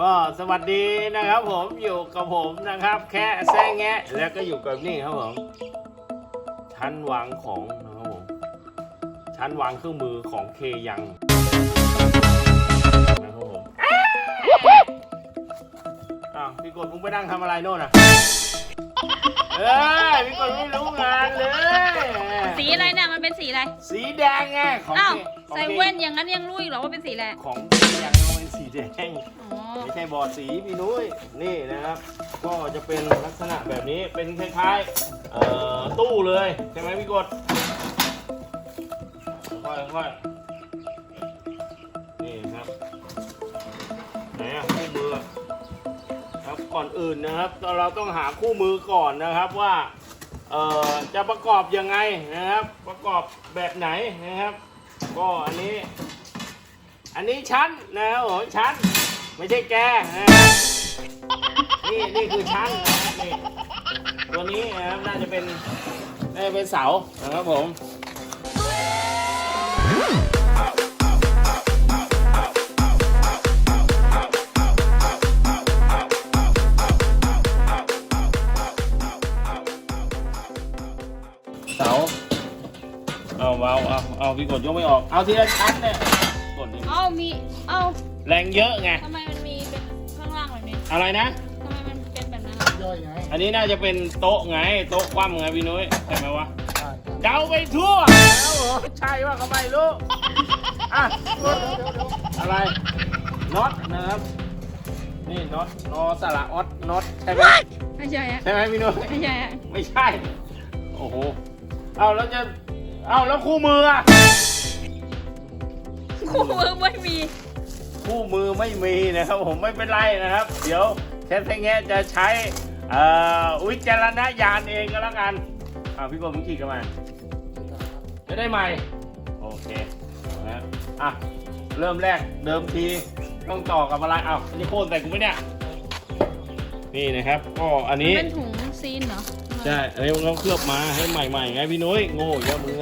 ก็สวัสดีนะครับผมอยู่กับผมนะครับ แค่แซงแงะแล้วก็อยู่กับนี่ครับผมชั้นวางของนะครับผมชั้นวางเครื่องมือของเคยังนะครับผมอ้าวพี่กดมึงไปนั่งทำอะไรโน่นอะเอ้ยพี่กดไม่รู้งานเลย สีอะไรเนี่ยมันเป็นสีอะไร สีแดงไงของอ้าวเคของใส่เคแว่นอย่างนั้นยังรู้อีกเหรอว่าเป็นสีอะไร ของเคยังเป็นสีแดงอ๋อ ไม่ใช่บอดสีพี่นุ้ยนี่นะครับ ก็จะเป็นลักษณะแบบนี้เป็นคล้ายๆตู้เลยใช่ไหมพี่กดค่อยๆค่อยนี่ครับไหนอะคู่มือครับก่อนอื่นนะครับเราต้องหาคู่มือก่อนนะครับว่าจะประกอบยังไงนะครับ ประกอบแบบไหนนะครับ ก็อันนี้ อันนี้ชั้นนะครับผมชั้น ไม่ใช่แกนะนี่นี่คือชั้นนะครับนี่ตัวนี้นะครับน่าจะเป็นน่าจะเป็นเสานะครับผม เสา เอาเอาเอาเอาพี่กดยกไม่ออก เอาทีละชั้นเนี่ย มี เอ้าแรงเยอะไง ทำไมมันมีเป็นข้างล่างแบบนี้อะไรนะ ทำไมมันเป็นแบบนั้นย่อยไงอันนี้น่าจะเป็นโต๊ะไง โต๊ะคว่ำไงพี่นุ้ยใช่ไหมวะ ใช่เดาไปทั่วแล้วเหรอใช่ว่าเขาไม่รู้อะเดี๋ยวเดี๋ยวเดี๋ยวเดี๋ยวอะไรน็อตนะครับนี่น็อตนอสระออตน็อตใช่ไหมไม่ใช่อะใช่ไหมพี่นุ้ยไม่ใช่อะไม่ใช่ โอ้โหเอาแล้วจะเอาแล้วคู่มืออะ คู่มือไม่มี คู่มือไม่มีนะครับผมไม่เป็นไรนะครับ เดี๋ยวแค่แง่จะใช้เอ่อวิจารณญาณเองก็แล้วกันอ่าพี่กบมึงขี่กันมาจะได้ใหม่ โอเคนะอะเริ่มแรกเดิมทีต้องต่อกับอะไรอ้าวอันนี้โค่นใส่กูไหมเนี่ยนี่นะครับก็อันนี้เป็นถุงซีนเหรอใช่อันนี้มันต้องเคลือบมาให้ใหม่ๆไงพี่นุ้ยโง่เยอะมึง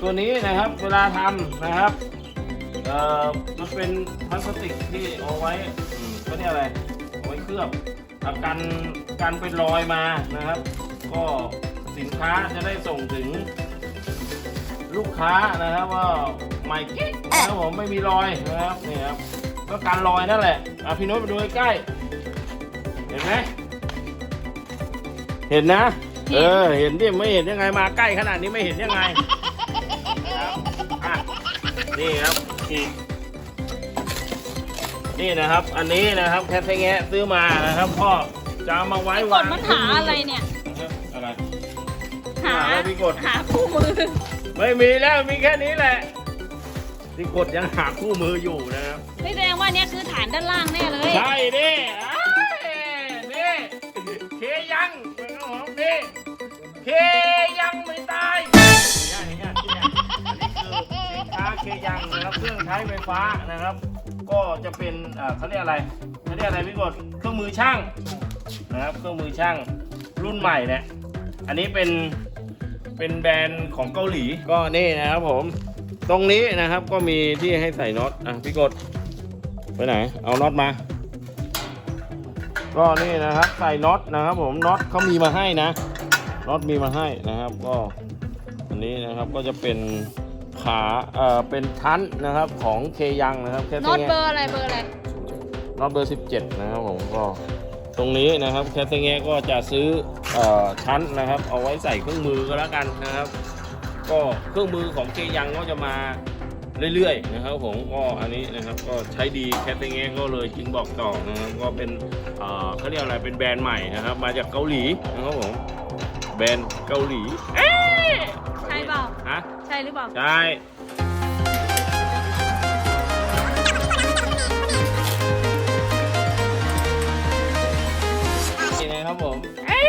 ตัวนี้นะครับเวลาทำนะครับเอ่อมันเป็นพลาสติกที่เอาไว้อืมเขาเรียอะไรเอาไว้เคลือบอกันกันเป็นรอยมานะครับ ก็สินค้าจะได้ส่งถึง ลูกค้านะครับว่าใหม่กิ๊กนะครับผมไม่มีรอยนะครับนี่ครับก็การรอยนั่นแหละอะพี่นุ้ยมาดูใกล้เห็นไหมเห็นนะ เออ เห็นดิไม่เห็นยังไงมาใกล้ขนาดนี้ไม่เห็นยังไง ครับอะนี่ครับอีกนี่นะครับ อันนี้นะครับแคทแงะซื้อมานะครับพ่อจะเอามาไว้กวาดงมันหาอะไรเนี่ยนะครับอะไร หาหาอะไรพี่กด หาคู่มือ ไม่มีแล้วมีแค่นี้แหละที่กดยังหาคู่มืออยู่นะครับ ไม่แสดงว่าเนี่ยคือฐานด้านล่างแน่เลย ใช่ดิอ้ายนี่เคยังเป็นของผมดิเค ค้าเคยังนะครับเครื่องใช้ไฟฟ้านะครับ ก็จะเป็นเอ่อเขาเรียกอะไรเขาเรียกอะไรพี่กดเครื่องมือช่างนะครับเครื่องมือช่างรุ่นใหม่เนี่ยอันนี้เป็นเป็นแบรนด์ของเกาหลีก็นี่นะครับผม ตรงนี้นะครับก็มีที่ให้ใส่น็อตอะพี่กดไปไหน เอาน็อตมา ก็นี่นะครับใส่น็อตนะครับผมน็อตเขามีมาให้นะน็อตมีมาให้นะครับ ก็อันนี้นะครับก็จะเป็น ขาเอ่อเป็นชั้นนะครับของเคยังนะครับแค่น็อตนี้เบอร์อะไรเบอร์อะไรน็อตเบอร์ 17 นะครับผมก็ตรงนี้นะครับแคทเงะก็จะซื้อเอ่อชั้นนะครับ เอาไว้ใส่เครื่องมือก็แล้วกันนะครับ ก็เครื่องมือของเคยังก็จะมาเรื่อยๆนะครับผมก็อันนี้นะครับก็ใช้ดีแคทเงะก็เลยจึงบอกต่อนะครับก็เป็นเอ่อเขาเรียกอะไรเป็นแบรนด์ใหม่นะครับ มาจากเกาหลีนะครับผมแบรนด์เกาหลีเอ๊ะใช่เปล่า ฮะ ใช่หรือเปล่า ใช่ นี่นะครับผม เอ๊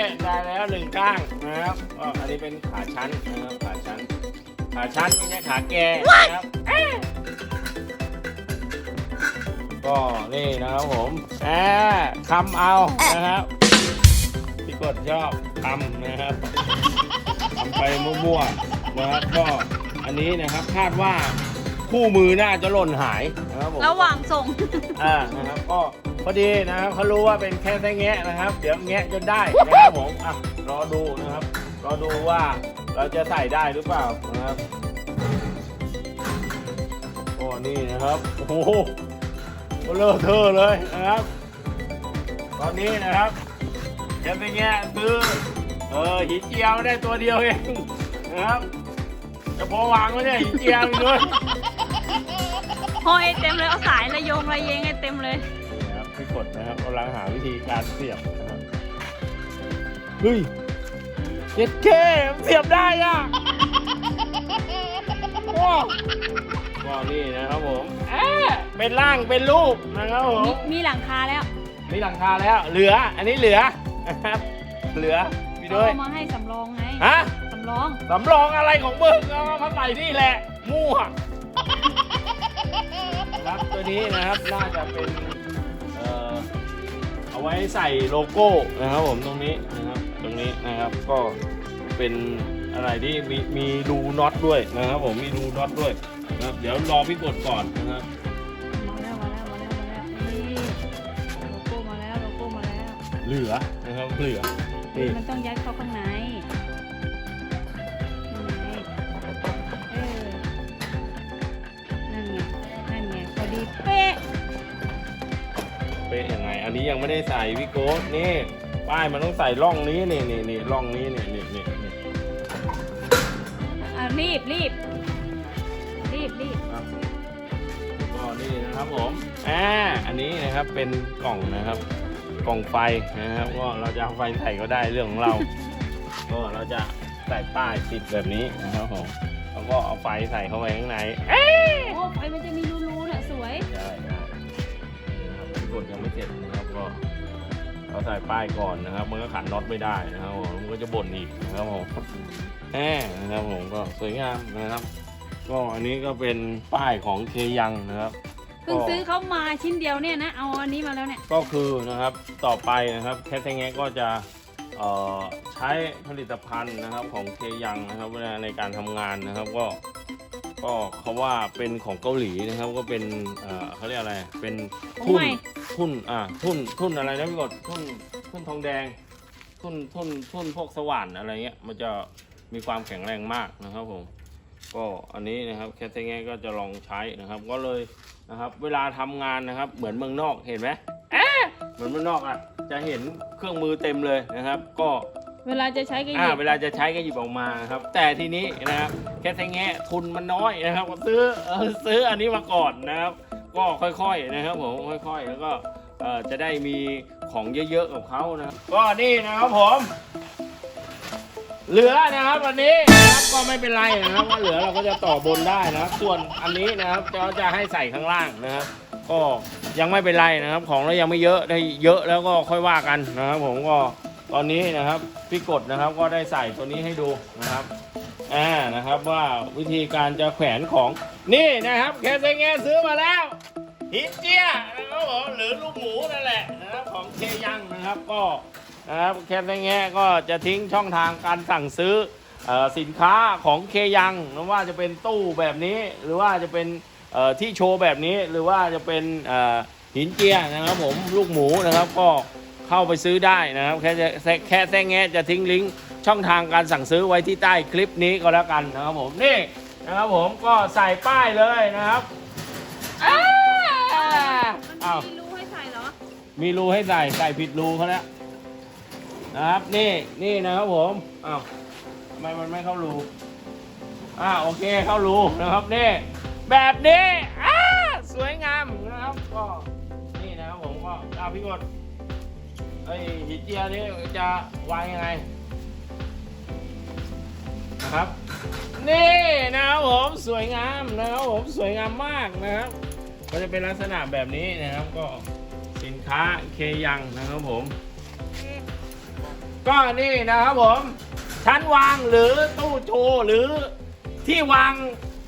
ะได้แล้วหนึ่งก้างนะครับก็อันนี้เป็นขาชั้นนะครับขาชั้น ขาชั้นไม่ใช่ขาแกนะครับเอ๊ะก็นี่นะครับผมแอบคำเอานะครับพี่กดชอบคำนะครับทำ ไปมั่วๆนะครับก็อันนี้นะครับคาดว่าคู่มือน่าจะหล่นหายนะครับผมระหว่างส่ง อ่านะครับก็พอดีนะครับเขารู้ว่าเป็นแค่แค่แงะนะครับ เดี๋ยวแงะจนได้นะครับผมอะรอดูนะครับ รอดูว่าเราจะใส่ได้หรือเปล่านะครับโอ้นี่นะครับโอ้โหเลอะเทอะเลยนะครับ ตอนนี้นะครับแค่แค่แงะซื้อ เออหินเจียวได้ตัวเดียวเองนะครับจะพอวางไว้เนี่ยหินเจียวอีกด้วยห้อยเต็มเลยเอาสายระโยงระเยงให้เต็มเลยนี่นะครับพี่กดนะครับกำลังหาวิธีการเสียบนะครับเฮ้ยเจ็ดเคเสียบได้อะว้าวว้าวนี่นะครับผมแอะเป็นร่างเป็นรูปนะครับผมมีมีหลังคาแล้ว มีหลังคาแล้ว เหลือ อันนี้เหลือนะครับเหลือ พี่ด้วย เอามาให้สำรองไงฮะ สำรอง สำรองอะไรของมึงเอามาใส่นี่แหละ มั่วนะครับตัวนี้นะครับ น่าจะเป็น เอ่อ เอาไว้ใส่โลโก้นะครับผมตรงนี้นะครับ ตรงนี้นะครับ ก็เป็นอะไรที่มีมีรูน็อตด้วยนะครับผม มีรูน็อตด้วยนะครับ เดี๋ยวรอพี่กดก่อนนะครับ มาแล้วมาแล้วมาแล้วมาแล้วนี่โลโก้มาแล้วโลโก้มาแล้ว เหลือนะครับ เหลือ นี่ มันต้องยัดเข้าข้างในนั่นไงเออนั่นไง นั่นไงพอดีเป๊ะ เป็นยังไง อันนี้ยังไม่ได้ใส่พี่โก้นี่ป้ายมันต้องใส่ร่องนี้นี่นี่นี่ร่องนี้นี่นี่นี่นี่อะรีบรีบรีบรีบอะก็นี่นะครับผมอ่าอันนี้นะครับเป็นกล่องนะครับ กล่องไฟนะครับก็เราจะเอาไฟใส่ก็ได้เรื่องของเรา ก็เราจะใส่ป้ายติดแบบนี้นะครับผมแล้วก็เอาไฟใส่เข้าไปข้างในเอ๊ะโอ้ไฟมันจะมีรูๆน่ะสวยได้ได้นะครับกดยังไม่เสร็จนะครับก็เราใส่ป้ายก่อนนะครับมันก็ขันน็อตไม่ได้นะครับผมมันก็จะบ่นอีกนะครับผมแหมนะครับผมก็สวยงามนะครับ ก็อันนี้ก็เป็นป้ายของเคยังนะครับเพิ่งซื้อเขามาชิ้นเดียวเนี่ยนะ เอาอันนี้มาแล้วเนี่ย ก็คือนะครับต่อไปนะครับแคทแงก็จะเอ่อใช้ผลิตภัณฑ์นะครับของเคยังนะครับเวลาในการทำงานนะครับก็ก็เขาว่าเป็นของเกาหลีนะครับก็เป็นเอ่อเขาเรียกอะไรเป็นของทุ่นใหม่ ทุ่นอ่าทุ่นทุ่นอะไรนะพี่กดทุ่นทุ่นทองแดง ทุ่นทุ่นทุ่นพวกสว่านอะไรเงี้ยมันจะมีความแข็งแรงมากนะครับผมก็อันนี้นะครับแคทแงก็จะลองใช้นะครับ ก็เลย นะครับ เวลาทำงานนะครับ เหมือนเมืองนอกเห็นไหมเอ๊ะเหมือนเมืองนอกอะ จะเห็นเครื่องมือเต็มเลยนะครับ ก็เวลาจะใช้ก็หอ่ายิบเวลาจะใช้ก็หยิบออกมานะครับ แต่ทีนี้นะครับแค่แทงแงะทุนมันน้อยนะครับก็ซื้อเออซื้ออันนี้มาก่อนนะครับ ก็ค่อยๆนะครับผมค่อยๆ แล้วก็เอ่อจะได้มีของเยอะๆกับเขานะก็นี่นะครับผม เหลือนะครับวันนี้นะครับก็ไม่เป็นไรนะครับว่าเหลือเราก็จะต่อบนได้นะครับ ส่วนอันนี้นะครับจะจะให้ใส่ข้างล่างนะครับ ก็ยังไม่เป็นไรนะครับ ของเรายังไม่เยอะได้เยอะแล้วก็ค่อยว่ากันนะครับ ผมก็ตอนนี้นะครับพี่กดนะครับก็ได้ใส่ตัวนี้ให้ดูนะครับอ่านะครับว่าวิธีการจะแขวนของนี่นะครับแคสเงซื้อมาแล้วหินเจียนะครับผมหรือลูกหมูนั่นแหละนะครับของเคยังนะครับก็ นะครับแคทแง่ก็จะทิ้งช่องทางการสั่งซื้อเออสินค้าของเคยังไม่ว่าจะเป็นตู้แบบนี้หรือว่าจะเป็นเอ่อที่โชว์แบบนี้หรือว่าจะเป็นเอ่อหินเจียนะครับผมลูกหมูนะครับก็เข้าไปซื้อได้นะครับแค่จะแค่แท่งแง่จะทิ้งลิงก์ช่องทางการสั่งซื้อไว้ที่ใต้คลิปนี้ก็แล้วกันนะครับผมนี่นะครับผมก็ใส่ป้ายเลยนะครับอ้ามันอ้าวมีรูให้ใส่เหรอ มีรูให้ใส่ใส่ผิดรูเขาแล้ว นะครับนี่นี่นะครับผมอ้าวทำไมมันไม่เข้ารูอ่าโอเคเข้ารูนะครับนี่แบบนี้อ่าสวยงามนะครับก็นี่นะครับผมก็อาพี่กดไอ้หินเจียนี่จะวางยังไงนะครับ นี่นะครับผมสวยงามนะครับผมสวยงามมากนะครับก็จะเป็นลักษณะแบบนี้นะครับก็สินค้าเคยังนะครับผม ก็นี่นะครับผมชั้นวางหรือตู้โชว์หรือที่วาง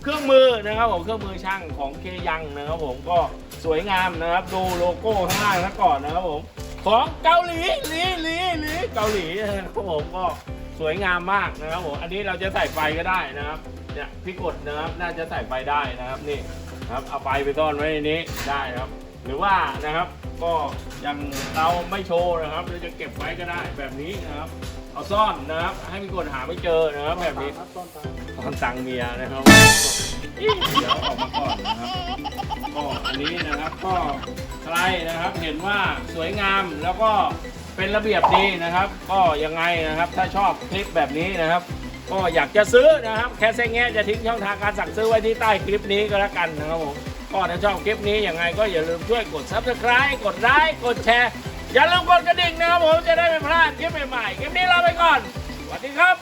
เครื่องมือนะครับผมเครื่องมือช่างของเคยังนะครับผมก็สวยงามนะครับดูโลโก้ข้างล่างซะก่อนนะครับผมของเกาหลีลีลีลีเกาหลีนะครับผมก็สวยงามมากนะครับผมอันนี้เราจะใส่ไฟก็ได้นะครับเนี่ยพี่กดนะครับน่าจะใส่ไฟได้นะครับนี่ครับเอาไฟไปซ่อนไว้ในนี้ได้ครับ หรือว่านะครับก็ยังเราไม่โชว์นะครับเราจะเก็บไว้ก็ได้แบบนี้นะครับ เอาซ่อนนะครับ ให้พี่กดหาไม่เจอนะครับแบบนี้ครับต้นตาลตอนตังเมียนะครับเดี๋ยวออกมาก่อนนะครับก็อันนี้นะครับก็ใครนะครับเห็นว่าสวยงามแล้วก็เป็นระเบียบดีนะครับ ก็ยังไงนะครับถ้าชอบคลิปแบบนี้นะครับ ก็อยากจะซื้อนะครับ แค่เซ้งแง่จะทิ้งช่องทางการสั่งซื้อไว้ที่ใต้คลิปนี้ก็แล้วกันนะครับผม ก็ถ้าชอบคลิปนี้ยังไงก็อย่าลืมช่วยกด subscribe กดไลค์กดแชร์ อย่าลืมกดกระดิ่งนะครับผมจะได้ไม่พลาดคลิปใหม่ๆคลิปนี้ลาไปก่อนสวัสดีครับ